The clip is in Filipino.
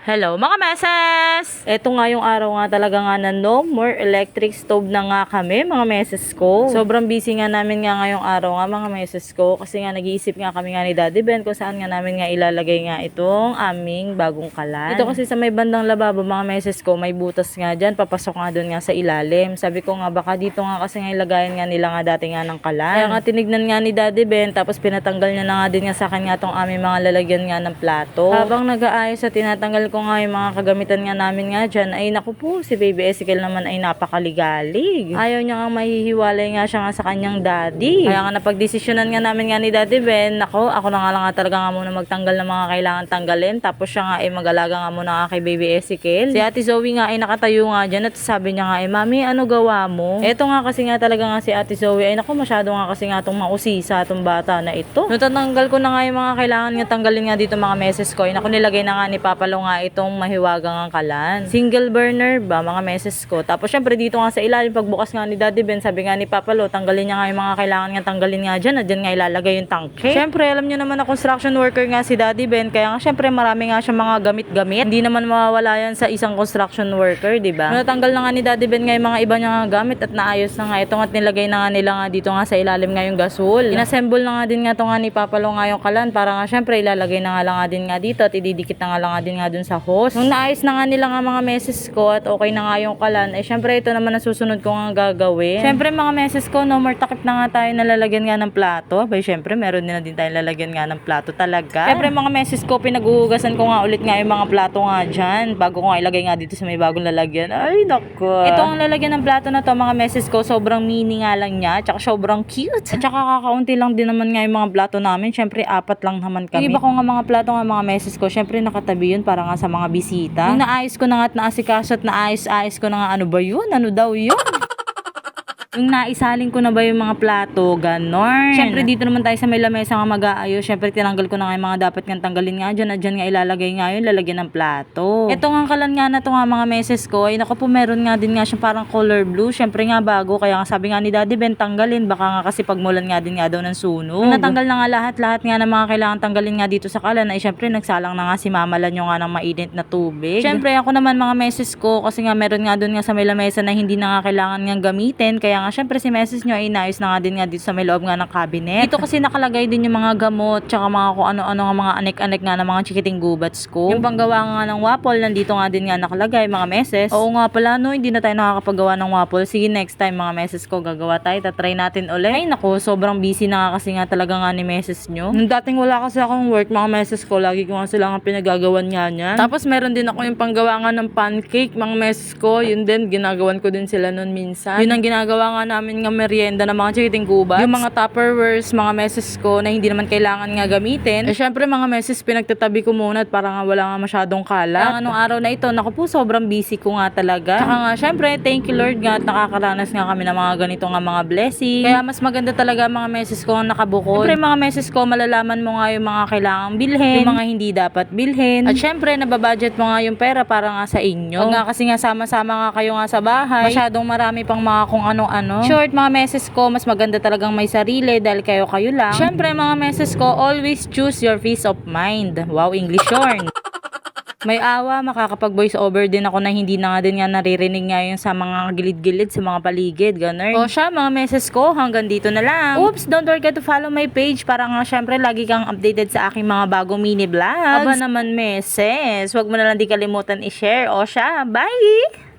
Hello mga meses! Ito nga yung araw nga talaga nga na no more electric stove na nga kami mga meses ko. Sobrang busy nga namin nga ngayong araw nga mga meses ko kasi nga nag-iisip nga kami nga ni Daddy Ben kung saan nga namin nga ilalagay nga itong aming bagong kalan. Ito kasi sa may bandang lababo mga meses ko may butas nga dyan papasok nga doon nga sa ilalim. Sabi ko nga baka dito nga kasi nga ilagayan nga nila nga dati nga ng kalan. Kaya nga tinignan nga ni Daddy Ben tapos pinatanggal niya na nga din nga sa akin nga tong aming mga lalagyan nga ng plato. Habang nag-aayos at tinatanggal ko nga yung mga kagamitan nga namin nga dyan, ay naku po, si Baby Ezekiel naman ay napakaligalig. Ayaw niya nga mahihiwalay nga siya nga sa kanyang daddy. Kaya nga napagdesisyonan nga namin nga ni Daddy Ben, nako, ako na nga lang nga talaga nga muna magtanggal ng mga kailangan tanggalin. Tapos siya nga ay mag-alaga nga muna nga kay Baby Ezekiel. Si Ate Zoe nga ay nakatayo nga dyan at sabi niya nga ay, Mami, ano gawa mo? Eto nga kasi nga talaga nga si Ate Zoe ay naku, masyado nga kasi nga itong mausisa itong bata na ito. Nung tatanggal ko na nga yung mga kailangan nga tanggalin nga dito mga meses ko, ay naku, nilagay na nga ni Papa Lo nga itong mahiwagang ang kalan. Single burner ba, mga meses ko. Tapos syempre dito nga sa ilalim, pagbukas nga ni Daddy Ben, sabi nga ni Papa Lo, tanggalin niya nga yung mga kailangan nga tanggalin nga dyan, dyan nga ilalagay yung tangke. Syempre, alam niyo naman na construction worker nga si Daddy Ben, kaya nga syempre marami nga siya mga gamit-gamit. Hindi naman mawawala yan sa isang construction worker, di ba? Natanggal na nga ni Daddy Ben nga yung mga iba niya nga gamit at naayos na nga ito at nilagay na nga nila nga dito nga sa ilalim nga yung gasol. Inassemble na nga din nga to nga ni Papa Lo nga yung kalan para nga syempre ilalagay na nga lang nga din nga dito at ididikit na nga lang nga din nga dun sa hose. Nung naayos na nga nila nga mga meses ko at okay na nga yung kalan, eh syempre ito naman ang susunod ko nga gagawin. Syempre mga meses ko, no more takip na nga tayo na lalagyan nga ng plato. Bay syempre meron din na din tayo lalagyan nga ng plato talaga. Syempre mga meses ko, pinaguhugasan ko nga ulit nga yung mga plato nga dyan bago ko nga ilagay nga dito sa may bagong lalagyan. Ay nako. Ito ang lalagyan ng plato na to mga meses ko, sobrang mini nga lang niya, tsaka sobrang cute. At tsaka kakaunti lang din naman nga yung mga plato namin. Syempre apat lang naman kami. Yung iba ko nga mga plato nga mga meses ko, syempre nakatabi yun para nga sa mga bisita. Yung naayos ko na nga at naasikaso at naayos-ayos ko na nga ano ba yun? Ano daw yun? Yung naisaling ko na ba yung mga plato, ganon. Siyempre, dito naman tayo sa may lamesa nga mag-aayos. Siyempre, tinanggal ko na nga yung mga dapat nga tanggalin nga dyan. At dyan nga ilalagay nga yun, lalagyan ng plato. Ito nga kalan nga na to nga mga meses ko. Ay, naku po, meron nga din nga siya parang color blue. Siyempre nga bago. Kaya nga sabi nga ni Daddy Ben, tanggalin. Baka nga kasi pagmulan nga din nga daw ng sunog. Nung natanggal na nga lahat-lahat nga ng mga kailangan tanggalin nga dito sa kalan. Ay, siyempre, nagsalang na nga si Mama Lanyo nga ng mainit na tubig. Siyempre, ako naman mga meses ko. Kasi nga meron nga doon nga sa may lamesa na hindi na nga kailangan nga gamitin. Kaya nga syempre si message nyo ay inayos na nga din nga dito sa may loob nga ng cabinet. Dito kasi nakalagay din yung mga gamot tsaka mga kung ano-ano nga mga anek-anek nga ng mga chikiting gubats ko. Yung panggawa nga ng waffle, nandito nga din nga nakalagay mga meses. Oo nga pala no, hindi na tayo nakakapagawa ng waffle. Sige next time mga meses ko gagawa tayo. Tatry natin ulit. Ay nako, sobrang busy na nga kasi nga talaga nga ni meses nyo. Nung dating wala kasi akong work mga meses ko, lagi ko nga sila nga pinagagawan nga niyan. Tapos meron din ako yung panggawa nga ng pancake mga meses ko. Yun din, ginagawan ko din sila nun minsan. Yun ang ginagawa nga namin nga merienda ng mga chikiting gubats. Yung mga tupperwares, mga meses ko na hindi naman kailangan nga gamitin. Eh syempre mga meses pinagtatabi ko muna at para nga wala nga masyadong kalat. Kaya nga nung araw na ito, naku po sobrang busy ko nga talaga. Tsaka nga syempre, thank you Lord nga at nakakaranas nga kami ng mga ganito nga mga blessing. Kaya mas maganda talaga mga meses ko ang nakabukod. Syempre mga meses ko, malalaman mo nga yung mga kailangang bilhin, yung mga hindi dapat bilhin. At syempre, nababudget mo nga yung pera para nga sa inyo. Pag nga kasi nga sama-sama nga kayo nga sa bahay, masyadong marami pang mga kung ano-ano. Short mga meses ko, mas maganda talagang may sarili dahil kayo kayo lang. Syempre mga meses ko, always choose your peace of mind. Wow, English yarn. May awa, makakapag voice over din ako na hindi na nga din nga naririnig nga yung sa mga gilid-gilid, sa mga paligid, ganun. O siya, mga meses ko, hanggang dito na lang. Oops, don't forget to follow my page para nga syempre lagi kang updated sa aking mga bagong mini vlogs. Aba naman meses, wag mo na lang di kalimutan i-share. O siya, bye!